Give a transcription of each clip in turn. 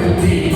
could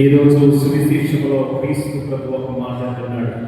ఈరోజు సువిశేషంలో క్రీస్తు ప్రభు ఒక మాట అంటున్నాడు